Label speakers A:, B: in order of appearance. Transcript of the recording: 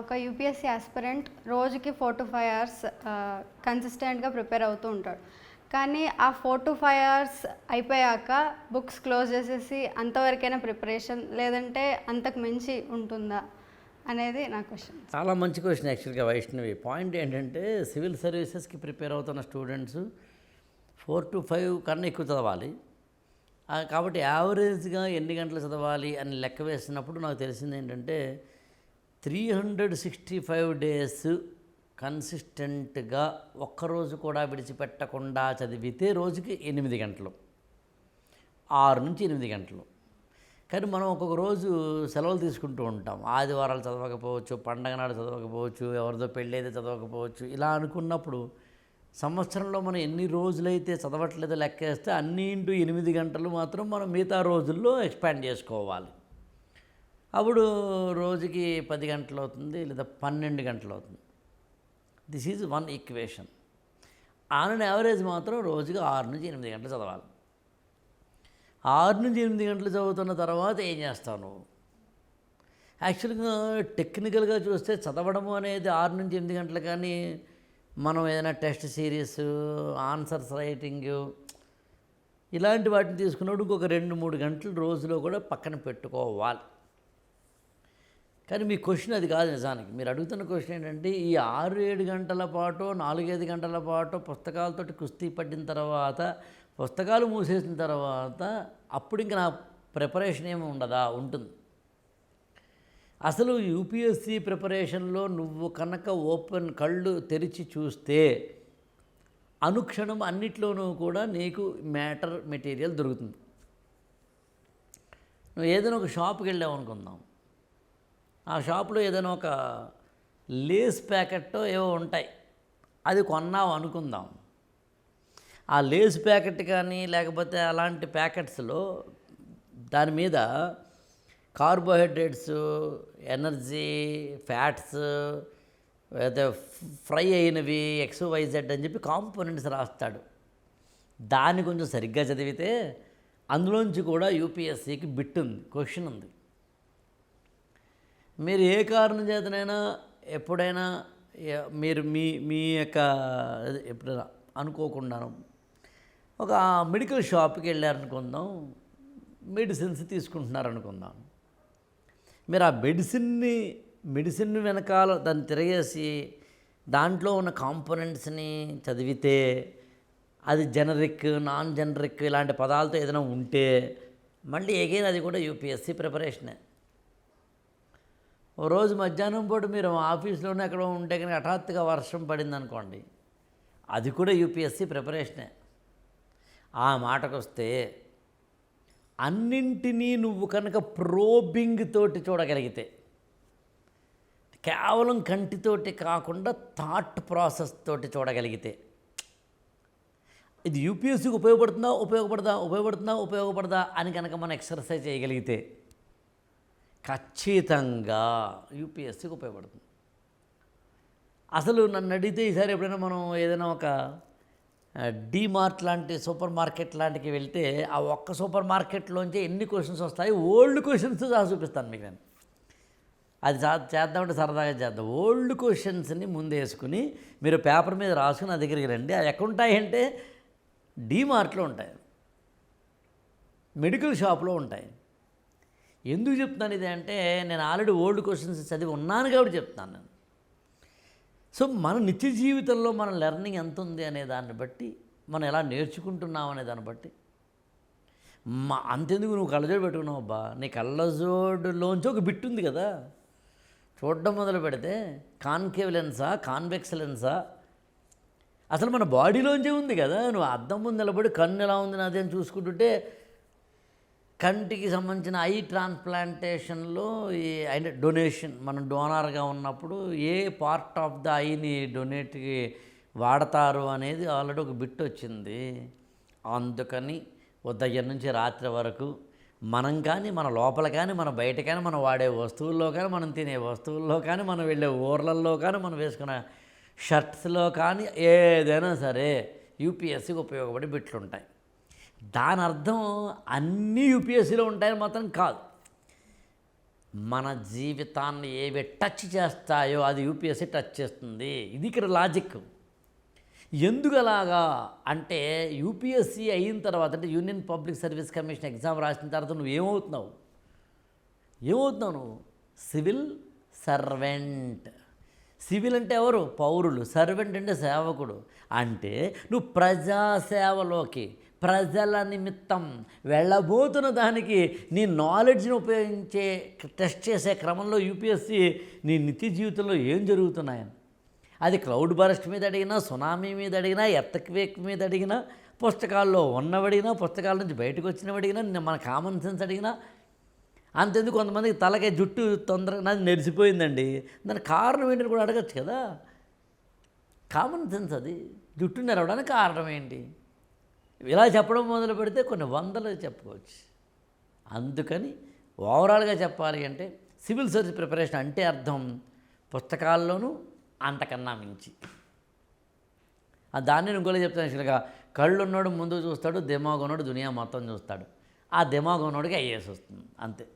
A: ఒక UPSC aspirant రోజుకి four to five hours కన్సిస్టెంట్గా ప్రిపేర్ అవుతూ ఉంటాడు. కానీ ఆ ఫోర్ టు ఫైవ్ అవర్స్ అయిపోయాక బుక్స్ క్లోజ్ చేసేసి అంతవరకైనా ప్రిపరేషన్ లేదంటే అంతకు మించి ఉంటుందా అనేది నా క్వశ్చన్
B: చాలా మంచి క్వశ్చన్ యాక్చువల్గా వైష్ణవి. పాయింట్ ఏంటంటే సివిల్ సర్వీసెస్కి ప్రిపేర్ అవుతున్న స్టూడెంట్స్ ఫోర్ టు ఫైవ్ కన్నా ఎక్కువ చదవాలి. కాబట్టి యావరేజ్గా ఎన్ని గంటలు చదవాలి అని లెక్క వేసినప్పుడు నాకు తెలిసింది ఏంటంటే three hundred sixty five days కన్సిస్టెంట్గా ఒక్కరోజు కూడా విడిచిపెట్టకుండా చదివితే రోజుకి ఎనిమిది గంటలు. ఆరు నుంచి ఎనిమిది గంటలు. కానీ మనం ఒక్కొక్క రోజు సెలవులు తీసుకుంటూ ఉంటాం. ఆదివారాలు చదవకపోవచ్చు పండగ నాడు చదవకపోవచ్చు ఎవరిదో పెళ్ళైతే చదవకపోవచ్చు ఇలా అనుకున్నప్పుడు సంవత్సరంలో మనం ఎన్ని రోజులైతే చదవట్లేదో లెక్కేస్తే అన్ని ఇంటూ ఎనిమిది గంటలు మాత్రం మనం మిగతా రోజుల్లో ఎక్స్పాండ్ చేసుకోవాలి. అప్పుడు రోజుకి పది గంటలు అవుతుంది లేదా పన్నెండు గంటలు అవుతుంది. This is one equation on average మాత్రం రోజుకి ఆరు నుంచి ఎనిమిది గంటలు చదవాలి. ఆరు నుంచి ఎనిమిది గంటలు చదువుతున్న తర్వాత ఏం చేస్తావు నువ్వు? యాక్చువల్గా టెక్నికల్గా చూస్తే చదవడము అనేది ఆరు నుంచి ఎనిమిది గంటలు కానీ మనం ఏదైనా టెస్ట్ సిరీస్ ఆన్సర్స్ రైటింగ్ ఇలాంటి వాటిని తీసుకున్నప్పుడు ఇంకొక రెండు మూడు గంటలు రోజులో కూడా పక్కన పెట్టుకోవాలి. కానీ మీ క్వశ్చన్ అది కాదు నిజానికి. మీరు అడుగుతున్న క్వశ్చన్ ఏంటంటే ఈ ఆరు ఏడు గంటల పాటు నాలుగైదు గంటల పాటు పుస్తకాలతోటి కుస్తీ పడిన తర్వాత పుస్తకాలు మూసేసిన తర్వాత అప్పుడు ఇంకా నా ప్రిపరేషన్ ఏమి ఉండదా? ఉంటుంది. అసలు యూపీఎస్సీ ప్రిపరేషన్లో నువ్వు కనుక ఓపెన్ కళ్ళు తెరిచి చూస్తే అనుక్షణం అన్నిట్లోనూ కూడా నీకు మ్యాటర్ మెటీరియల్ దొరుకుతుంది. నువ్వు ఏదైనా ఒక షాప్కి వెళ్ళావు అనుకుందాం ఆ షాప్లో ఏదైనా ఒక లేస్ ప్యాకెట్టో ఏవో ఉంటాయి. అది కొన్నావు అనుకుందాం. ఆ లేస్ ప్యాకెట్ కానీ లేకపోతే అలాంటి ప్యాకెట్స్లో దాని మీద కార్బోహైడ్రేట్స్ ఎనర్జీ ఫ్యాట్స్ అయితే ఫ్రై అయినవి ఎక్స్ వైజెడ్ అని చెప్పి కాంపోనెంట్స్ రాస్తాడు. దాన్ని కొంచెం సరిగ్గా చదివితే అందులోంచి కూడా యూపీఎస్సీకి బిట్ ఉంది క్వశ్చన్ ఉంది. మీరు ఏ కారణం చేతనైనా ఎప్పుడైనా మీరు మీ మీ యొక్క ఎప్పుడైనా అనుకోకుండాను ఒక మెడికల్ షాప్కి వెళ్ళారనుకుందాం మెడిసిన్స్ తీసుకుంటున్నారు అనుకుందాం మీరు ఆ మెడిసిన్ని మెడిసిన్ వెనకాల దాన్ని తిరగేసి దాంట్లో ఉన్న కాంపోనెంట్స్ని చదివితే అది జనరిక్ నాన్ జనరిక్ ఇలాంటి పదాలతో ఏదైనా ఉంటే మళ్ళీ ఎగైన్ అది కూడా యూపీఎస్సీ ప్రిపరేషనే. ఓ రోజు మధ్యాహ్నం పూట మీరు ఆఫీస్లోనే ఎక్కడ ఉంటే కనుక హఠాత్తుగా వర్షం పడింది అనుకోండి అది కూడా యూపీఎస్సీ ప్రిపరేషనే. ఆ మాటకు వస్తే అన్నింటినీ నువ్వు కనుక ప్రోబింగ్ తోటి చూడగలిగితే కేవలం కంటితోటి కాకుండా థాట్ ప్రాసెస్ తోటి చూడగలిగితే ఇది యూపీఎస్సీకి ఉపయోగపడుతుందా ఉపయోగపడదా ఉపయోగపడుతుందా ఉపయోగపడదా అని కనుక మనం ఎక్సర్సైజ్ చేయగలిగితే ఖచ్చితంగా యూపీఎస్సీకి ఉపయోగపడుతుంది. అసలు నన్ను అడిగితే ఈసారి ఎప్పుడైనా మనం ఏదైనా ఒక డీమార్ట్ లాంటి సూపర్ మార్కెట్ లాంటికి వెళ్తే ఆ ఒక్క సూపర్ మార్కెట్లోంచి ఎన్ని క్వశ్చన్స్ వస్తాయి? ఓల్డ్ క్వశ్చన్స్ సహా చూపిస్తాను మీకు నేను. అది చా చేద్దామంటే సరదాగా చేద్దాం. ఓల్డ్ క్వశ్చన్స్ని ముందేసుకుని మీరు పేపర్ మీద రాసుకుని నా దగ్గరికి రండి. అవి ఎక్కడ ఉంటాయంటే డీమార్ట్లో ఉంటాయి. మెడికల్ షాప్లో ఉంటాయి. ఎందుకు చెప్తున్నాను ఇది అంటే నేను ఆల్రెడీ ఓల్డ్ క్వశ్చన్స్ చదివి ఉన్నాను కాబట్టి చెప్తున్నాను నేను. సో మన నిత్య జీవితంలో మన లెర్నింగ్ ఎంత ఉంది అనే దాన్ని బట్టి మనం ఎలా నేర్చుకుంటున్నాం అనే దాన్ని బట్టి. మా అంతెందుకు నువ్వు కళ్ళజోడు పెట్టుకున్నావు అబ్బా? నీ కళ్ళజోడులోంచి ఒక బిట్ ఉంది కదా. చూడడం మొదలు పెడితే కాన్కేవ్ లెన్సా కాన్వెక్స్ లెన్సా? అసలు మన బాడీలోంచే ఉంది కదా. నువ్వు అద్దం ముందు నిలబడి కన్ను ఎలా ఉంది నాది అని చూసుకుంటుంటే కంటికి సంబంధించిన ఐ ట్రాన్స్ప్లాంటేషన్లో ఈ అంటే డొనేషన్ మనం డోనార్గా ఉన్నప్పుడు ఏ పార్ట్ ఆఫ్ ద ఐని డొనేట్కి వాడతారు అనేది ఆల్రెడీ ఒక బిట్ వచ్చింది. అందుకని ఉదయం నుంచి రాత్రి వరకు మనం కానీ మన లోపల కానీ మన బయట కానీ మనం వాడే వస్తువుల్లో కానీ మనం తినే వస్తువుల్లో కానీ మనం వెళ్ళే ఊర్లల్లో కానీ మనం వేసుకునే షర్ట్స్లో కానీ ఏదైనా సరే యూపీఎస్సికి ఉపయోగపడే బిట్లు ఉంటాయి. దాని అర్థం అన్నీ యూపీఎస్సీలో ఉంటాయని మాత్రం కాదు. మన జీవితాన్ని ఏవి టచ్ చేస్తాయో అది యూపీఎస్సీ టచ్ చేస్తుంది. ఇది ఇక్కడ లాజిక్. ఎందుకు అలాగా అంటే యూపీఎస్సీ అయిన తర్వాత అంటే union public service commission exam రాసిన తర్వాత నువ్వు ఏమవుతున్నావు? ఏమవుతున్నావు నువ్వు? Civil servant. సివిల్ అంటే ఎవరు? పౌరులు. సర్వెంట్ అంటే సేవకుడు. అంటే నువ్వు ప్రజాసేవలోకి ప్రజల నిమిత్తం వెళ్ళబోతున్న దానికి నీ నాలెడ్జ్ని ఉపయోగించే టెస్ట్ చేసే క్రమంలో యూపీఎస్సీ నీ నిత్య జీవితంలో ఏం జరుగుతున్నాయని. అది క్లౌడ్ బరస్ట్ మీద అడిగినా సునామీ మీద అడిగినా ఎర్తక్వేక్ మీద అడిగినా పుస్తకాల్లో ఉన్నవడిగినా పుస్తకాల నుంచి బయటకు వచ్చినవడిగినా మన కామన్ సెన్స్ అడిగినా అంతెందుకు కొంతమందికి తలకే జుట్టు తొందరగా నాది నెరిసిపోయిందండి. దానికి కారణం ఏంటని కూడా అడగచ్చు కదా. కామన్ సెన్స్ అది. జుట్టు నెరవడానికి కారణం ఏంటి? ఇలా చెప్పడం మొదలు పెడితే కొన్ని వందలు చెప్పుకోవచ్చు. అందుకని ఓవరాల్గా చెప్పాలి అంటే సివిల్ సర్వీస్ ప్రిపరేషన్ అంటే అర్థం పుస్తకాల్లోనూ అంతకన్నా మించి. ఆ దాన్ని నేను ఇంకోలే చెప్తాను యాక్చువల్గా కళ్ళు ఉన్నోడు ముందు చూస్తాడు దిమాగ్ ఉన్నోడు దునియా మొత్తం చూస్తాడు. ఆ దిమాగ్ ఉన్నోడికి ఐఏఎస్ వస్తుంది అంతే.